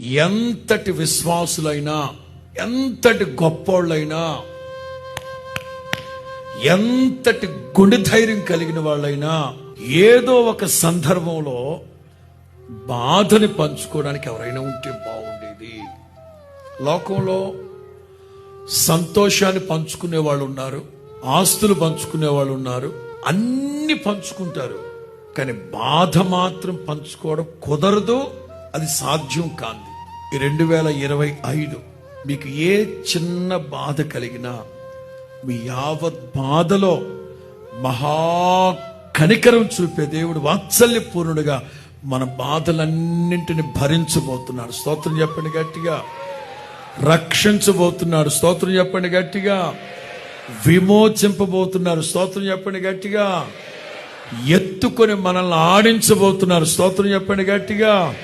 ఎంతటి విశ్వాసులైనా ఎంతటి గొప్పోళ్ళైనా ఎంతటి గుండె ధైర్యం కలిగిన వాళ్ళైనా ఏదో ఒక సందర్భంలో బాధని పంచుకోవడానికి ఎవరైనా ఉంటే బాగుండేది. లోకంలో సంతోషాన్ని పంచుకునే వాళ్ళు ఉన్నారు ఆస్తులు పంచుకునే వాళ్ళు ఉన్నారు అన్ని పంచుకుంటారు. కానీ బాధ మాత్రం పంచుకోవడం కుదరదు అది సాధ్యం కాంది. రెండు వేల ఇరవై ఐదు మీకు ఏ చిన్న బాధ కలిగినా మీ యావత్ బాధలో మహా కనికరం చూపే దేవుడు వాత్సల్యపూర్ణుడుగా మన బాధలన్నింటిని భరించబోతున్నాడు. స్తోత్రం చెప్పండి గట్టిగా. రక్షించబోతున్నాడు. స్తోత్రం చెప్పండి గట్టిగా. విమోచింపబోతున్నారు స్తోత్రం చెప్పండి గట్టిగా. ఎత్తుకొని మనల్ని ఆడించబోతున్నారు స్తోత్రం చెప్పండి గట్టిగా.